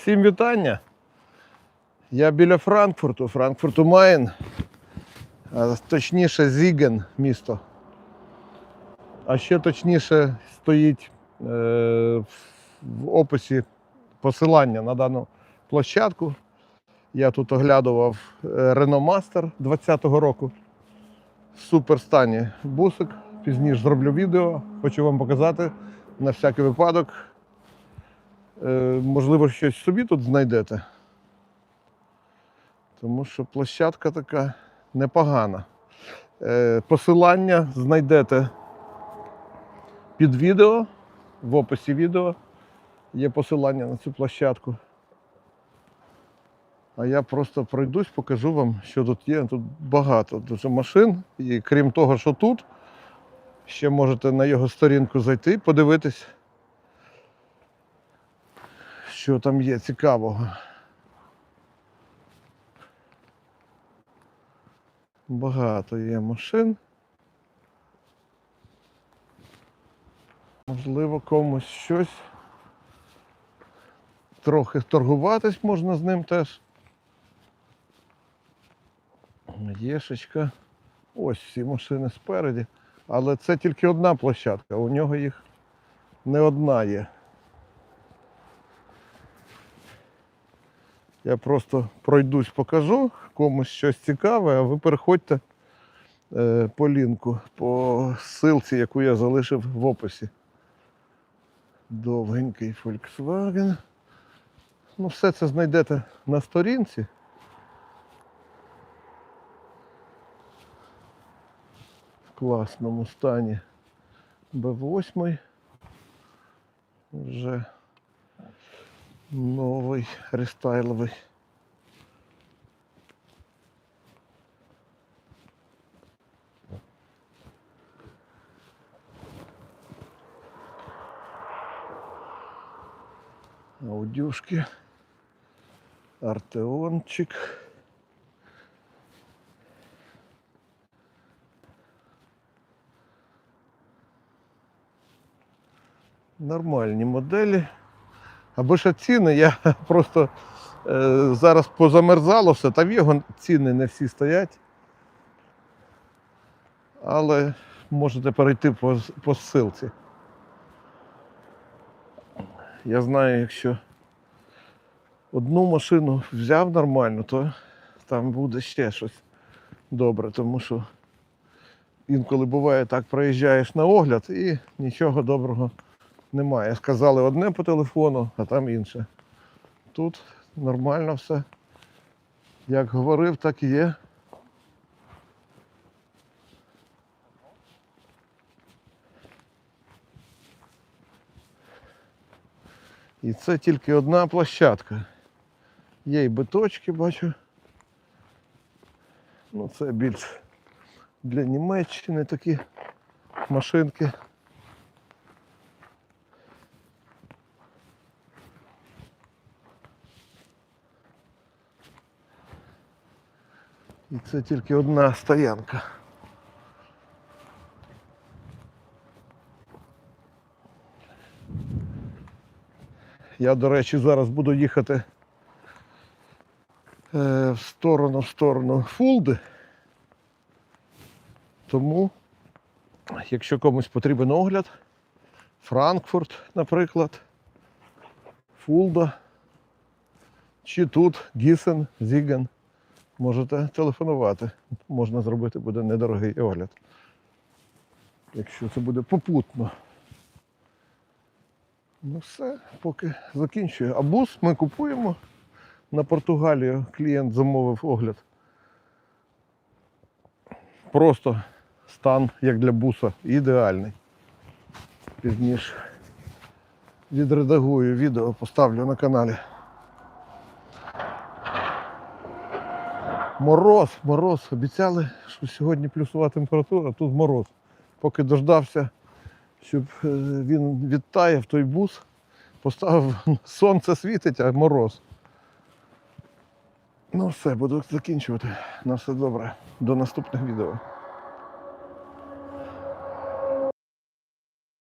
Всім вітання. Я біля Франкфурту, Франкфурту Майн, точніше Зіген місто. А ще точніше стоїть е, в описі посилання на дану площадку. Я тут оглядував е, Renault Master 20-го року. В суперстані бусик. Пізніше зроблю відео, хочу вам показати на всякий випадок. Е, можливо, щось собі тут знайдете. Тому що площадка така непогана. Е, посилання знайдете під відео, в описі відео є посилання на цю площадку. А я просто пройдусь, покажу вам, що тут є. Тут багато дуже машин. І крім того, що тут, ще можете на його сторінку зайти, подивитись, що там є цікавого. Багато є машин. Можливо, комусь щось. Трохи торгуватись можна з ним теж. Єшечка. Ось всі машини спереді. Але це тільки одна площадка, у нього їх не одна є. Я просто пройдусь, покажу комусь щось цікаве, а ви переходьте е, по лінку, по ссылці, яку я залишив в описі. Довгенький Volkswagen. Ну, все це знайдете на сторінці. В класному стані Б8. Вже новий рестайловий. Аудюшки. Артеончик. Нормальні моделі. Або ще ціни, я просто е, зараз позамерзало все, та в його ціни не всі стоять. Але можете перейти по, по ссилці. Я знаю, якщо одну машину взяв нормально, то там буде ще щось добре, тому що інколи буває так, проїжджаєш на огляд і нічого доброго немає. Сказали одне по телефону, а там інше. Тут нормально все. Як говорив, так і є. І це тільки одна площадка. Є і биточки, бачу. Ну, це більш для Німеччини такі машинки. І це тільки одна стоянка. Я, до речі, зараз буду їхати е, в сторону в сторону Фулди. Тому, якщо комусь потрібен огляд, Франкфурт, наприклад, Фулда, чи тут Гісен, Зіген, можете телефонувати. Можна зробити буде недорогий огляд. Якщо це буде попутно. Ну все, поки закінчую. А бус ми купуємо на Португалію. Клієнт замовив огляд. Просто стан, як для буса, ідеальний. Пізніше відредагую відео, поставлю на каналі. Мороз, мороз. Обіцяли, що сьогодні плюсова температура, тут мороз. Поки дождався, щоб е, він відтаяв той бус, поставив сонце світить, а мороз. Ну все, буду закінчувати. На все добре. До наступних відео.